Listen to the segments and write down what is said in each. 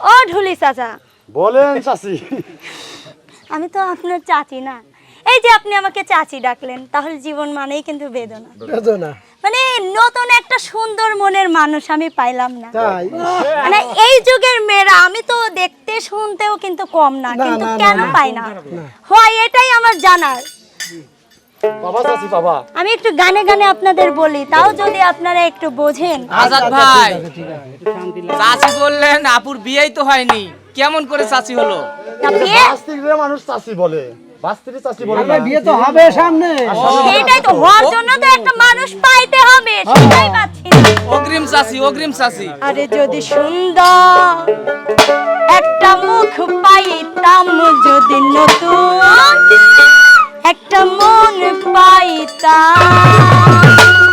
ও ঢুলি চাচা। বলেন চাচি। আমি তো আপনার চাচি না। এই যে আপনি আমাকে চাচি ডাকলেন তাহলে জীবন মানেই কিন্তু বেদনা। বেদনা। মানে নতুন একটা সুন্দর মনের মানুষ আমি পাইলাম না। মানে এই যুগের মেয়েরা আমি তো দেখতে শুনতেও কিন্তু কম না কিন্তু কেন পাই না। হয় এটাই আমার জানার। বাবা চাচি বাবা। আমি একটু গানে গানে আপনাদের বলি তাও যদি আপনারা একটু বোঝেন। আজাদ ভাই চাচি বললেন আপুর বিয়েই তো হয়নি। কেমন করে চাচি হলো? বাস্তিরে মানুষ চাচি বলে। বাস্তিরে চাচি বলে না। বিয়ে তো হবে সামনে। সেটাই তো হওয়ার জন্য তো একটা মানুষ পাইতে হবে সেটাই পাচ্ছি না। অগ্রিম চাচি অগ্রিম চাচি। আরে যদি সুন্দর একটা মুখ পাইতাম যদি নতুন মন পাইতাম সদর ঘাট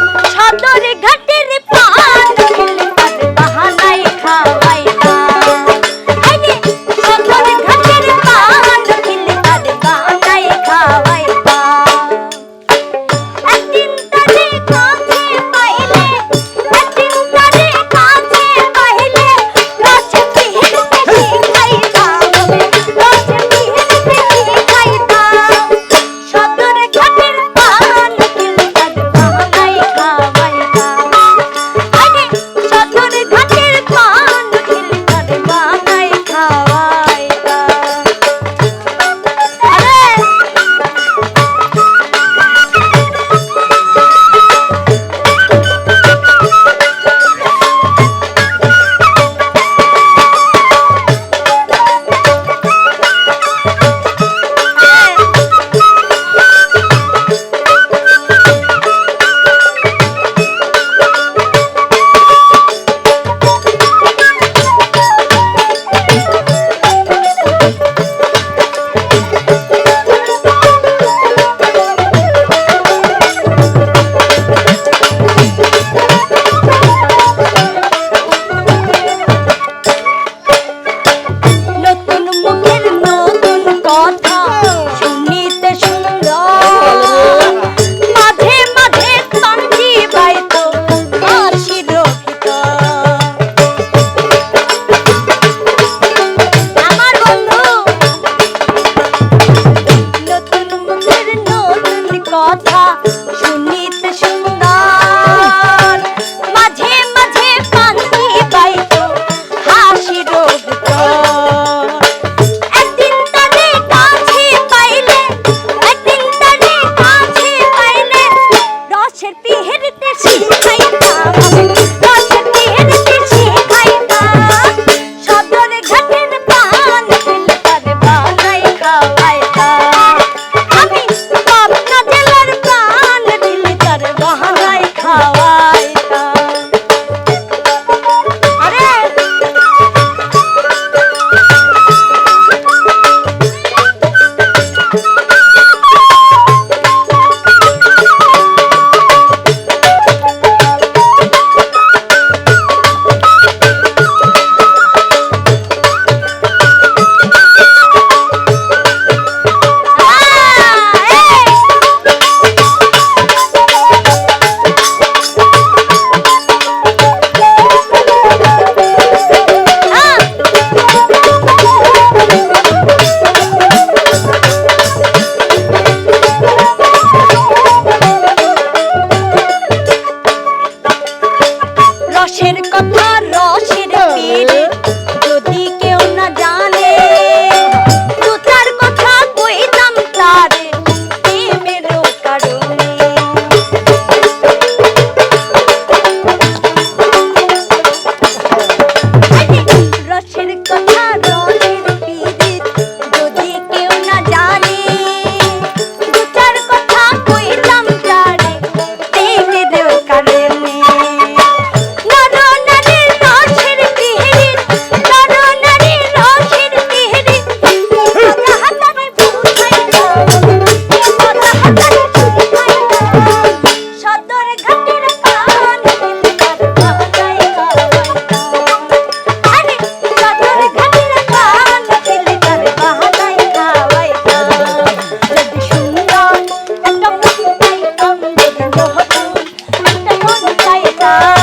হেরিতেছি रा